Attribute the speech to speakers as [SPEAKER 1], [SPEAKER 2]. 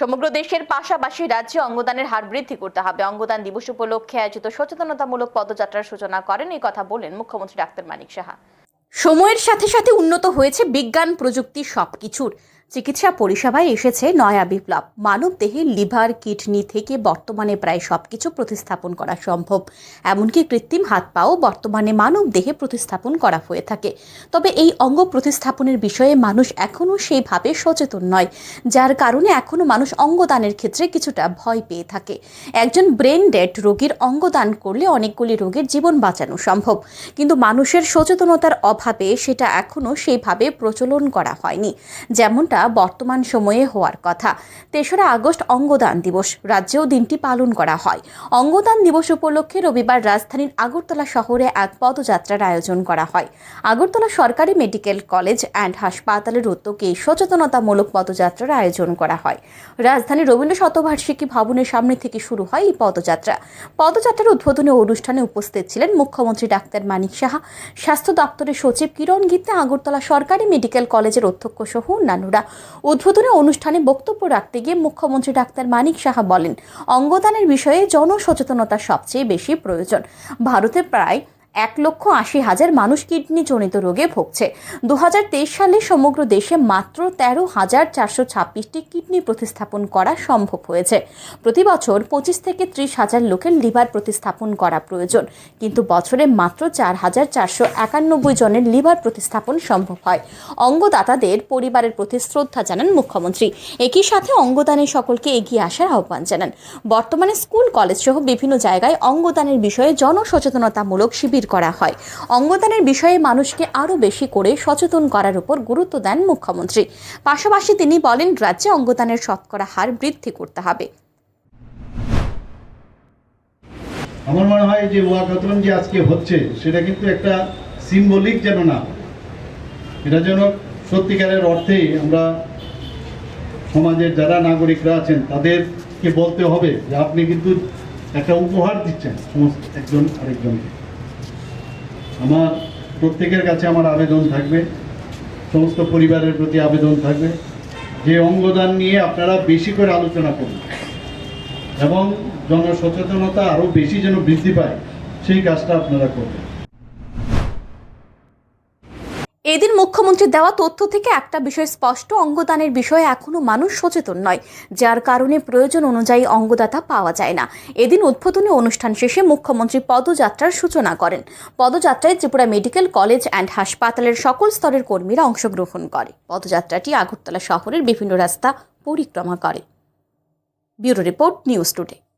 [SPEAKER 1] সমগ্র দেশের পাশাপাশি রাজ্যে অঙ্গদানের হার বৃদ্ধি করতে হবে। অঙ্গদান দিবস উপলক্ষে আয়োজিত সচেতনতামূলক পদযাত্রার সূচনা করেন। এই কথা বলেন মুখ্যমন্ত্রী ডাক্তার মানিক সাহা। সময়ের সাথে সাথে উন্নত হয়েছে বিজ্ঞান, প্রযুক্তি সবকিছুর। চিকিৎসা পরিষেবায় এসেছে নয়া বিপ্লব। মানব দেহে লিভার, কিডনি থেকে বর্তমানে প্রায় সবকিছু প্রতিস্থাপন করা সম্ভব। এমনকি কৃত্রিম হাত পাও বর্তমানে মানব দেহে প্রতিস্থাপন করা হয়ে থাকে। তবে এই অঙ্গ প্রতিস্থাপনের বিষয়ে মানুষ এখনও সেইভাবে সচেতন নয়, যার কারণে এখনও মানুষ অঙ্গদানের ক্ষেত্রে কিছুটা ভয় পেয়ে থাকে। একজন ব্রেন ডেড রোগীর অঙ্গদান করলে অনেকগুলি রোগের জীবন বাঁচানো সম্ভব। কিন্তু মানুষের সচেতনতার অভাবে সেটা এখনও সেইভাবে প্রচলন করা হয়নি। যেমনটা বর্তমান সময়ে হওয়ার কথা। তেসরা আগস্ট অঙ্গদান দিবস। রাজ্যেও দিনটি পালন করা হয়। অঙ্গদান দিবস উপলক্ষে রবিবার রাজধানীর আগরতলা শহরে এক পদযাত্রার আয়োজন করা হয়। আগরতলা সরকারি মেডিকেল কলেজ অ্যান্ড হাসপাতালের উদ্যোগে সচেতনতামূলক পদযাত্রার আয়োজন করা হয়। রাজধানীর রবীন্দ্র শতবার্ষিকী ভবনের সামনে থেকে শুরু হয় এই পদযাত্রা। পদযাত্রার উদ্বোধনী অনুষ্ঠানে উপস্থিত ছিলেন মুখ্যমন্ত্রী ডাক্তার মানিক সাহা, স্বাস্থ্য দপ্তরের সচিব কিরণ গীতে, আগরতলা সরকারি মেডিকেল কলেজের অধ্যক্ষ সহ অন্যান্যরা। উদ্বোধনী অনুষ্ঠানে বক্তব্য রাখতে গিয়ে মুখ্যমন্ত্রী ডাক্তার মানিক সাহা বলেন, অঙ্গদানের বিষয়ে জনসচেতনতা সবচেয়ে বেশি প্রয়োজন। ভারতে প্রায় এক লক্ষ আশি হাজার মানুষ কিডনিজনিত রোগে ভুগছে। দু হাজার তেইশ সালে সমগ্র দেশে মাত্র তেরো হাজার চারশো ছাব্বিশটি কিডনি প্রতিস্থাপন করা সম্ভব হয়েছে। প্রতি বছর পঁচিশ থেকে ত্রিশ হাজার লোকের লিভার প্রতিস্থাপন করা প্রয়োজন। কিন্তু বছরে মাত্র চার হাজার চারশো একানব্বই জনের লিভার প্রতিস্থাপন সম্ভব হয়। অঙ্গদাতাদের পরিবারের প্রতি শ্রদ্ধা জানান মুখ্যমন্ত্রী। একই সাথে অঙ্গদানে সকলকে এগিয়ে আসার আহ্বান জানান। বর্তমানে স্কুল কলেজ সহ বিভিন্ন জায়গায় অঙ্গদানের বিষয়ে জনসচেতনতামূলক শিবির করা হয়। অঙ্গদানের বিষয়ে মানুষকে আরও বেশি করে সচেতন করার উপর গুরুত্ব দেন মুখ্যমন্ত্রী। পাশাপাশি তিনি বলেন, রাজ্যে অঙ্গদানের শতকরা হার বৃদ্ধি করতে হবে।
[SPEAKER 2] আমার মনে হয় যে ওয়াকাথন যে আজকে হচ্ছে, সেটা কিন্তু একটা সিম্বলিক যেন না এটা যেন সত্যিকারের অর্থেই আমরা সমাজের যারা নাগরিকরা আছেন, তাদেরকে বলতে হবে যে আপনি কিন্তু একটা উপহার দিচ্ছেন সমস্ত একজন আরেকজনকে। আমার প্রত্যেকের কাছে আমার আবেদন থাকবে। সমস্ত পরিবারের প্রতি আবেদন থাকবে। যে অঙ্গদান নিয়ে আপনারা বেশি করে আলোচনা করুন এবং জনসচেতনতা আরও বেশি যেন বৃদ্ধি পায়, সেই কাজটা আপনারা করবেন।
[SPEAKER 1] এদিন মুখ্যমন্ত্রীর দেওয়া তথ্য থেকে একটা বিষয় স্পষ্ট, অঙ্গদানের বিষয়ে এখনও মানুষ সচেতন নয়, যার কারণে প্রয়োজন অনুযায়ী অঙ্গদাতা পাওয়া যায় না। এদিন উদ্বোধনী অনুষ্ঠান শেষে মুখ্যমন্ত্রী পদযাত্রার সূচনা করেন। পদযাত্রায় ত্রিপুরা মেডিকেল কলেজ অ্যান্ড হাসপাতালের সকল স্তরের কর্মীরা অংশগ্রহণ করে। পদযাত্রাটি আগরতলা শহরের বিভিন্ন রাস্তা পরিক্রমা করে। Bureau report, news today.